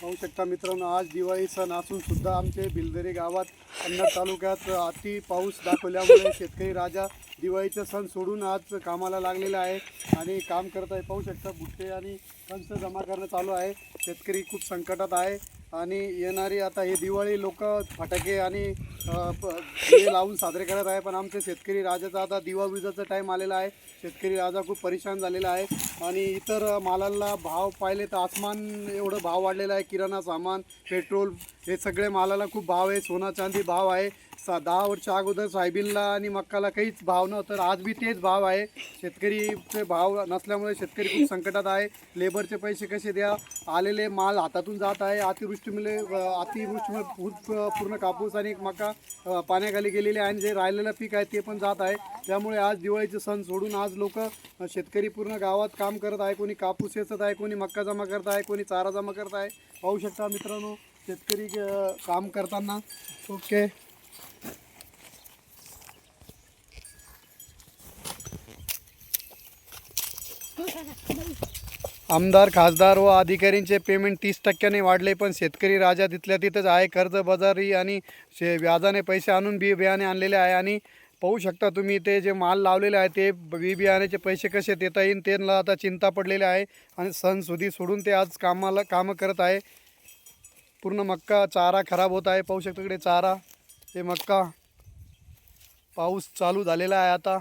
पाहू शकता मित्रांनो आज दिवाळी सण असून सुद्धा आमचे बिलदरी गावात कन्नड तालुक्यात अति पाऊस दाखवल्यामुळे शेतकरी राजा दिवाळीचा सण सोडून आज कामाला लागलेला आहे आणि काम करत आहे. पाहू शकता बुट्टे आणि कंस जमा करणं चालू आहे. शेतकरी खूप संकटात आहे. आणि येणारी आता हे दिवाळी लोक फटाके आणि अ, लावून साजरे करत आहे. पण आमचे शेतकरी राजाचा आता दिवा विजाचा टाईम आलेला आहे. शेतकरी राजा खूप परेशान झालेला आहे. आणि इतर मालाला भाव पाहिले तर आसमान एवढं भाव वाढलेला आहे. किराणा सामान पेट्रोल हे सगळे मालाला खूप भाव आहे. सोना चांदी भाव आहे. सा दहा वर्ष अगोदर सोयाबीनला आणि मक्काला काहीच भाव नव्हतं तर आज बी तेच भाव आहे. शेतकरीचे भाव नसल्यामुळे शेतकरी खूप संकटात आहे. लेबरचे पैसे कसे द्या? आलेले माल हातातून जात आहे. अतिवृष्टीमुळे अतिवृष्टीमुळे पूर- पूर्ण कापूस आणि मका पाण्याखाली गेलेले आणि जे राहिलेलं पीक आहे ते पण जात आहे. त्यामुळे आज दिवाळीचे सण सोडून आज लोक शेतकरी पूर्ण गावात काम करत आहे. कोणी कापूस वेचत आहे कोणी मक्का जमा करत आहे कोणी चारा जमा करत आहे. पाहू शकता मित्रांनो शेतकरी काम करताना. ओके. आमदार खासदार व अधिकाऱ्यांचे पेमेंट तीस टक्क्याने वाढले पण शेतकरी राजा तिथल्या तिथंच आहे. कर्जबाजारी आणि शे व्याजाने पैसे आणून बी बियाणे आणलेले आहे. आणि पाहू शकता तुम्ही ते जे माल लावलेले आहे ते बी बियाण्याचे पैसे कसे देता येईल त्यांना आता चिंता पडलेली आहे. आणि सणसुदी सोडून ते आज कामाला कामं करत आहे. पूर्ण मक्का चारा खराब होत आहे. पाहू शकता इकडे चारा हे मक्का. पाऊस चालू झालेला आहे आता.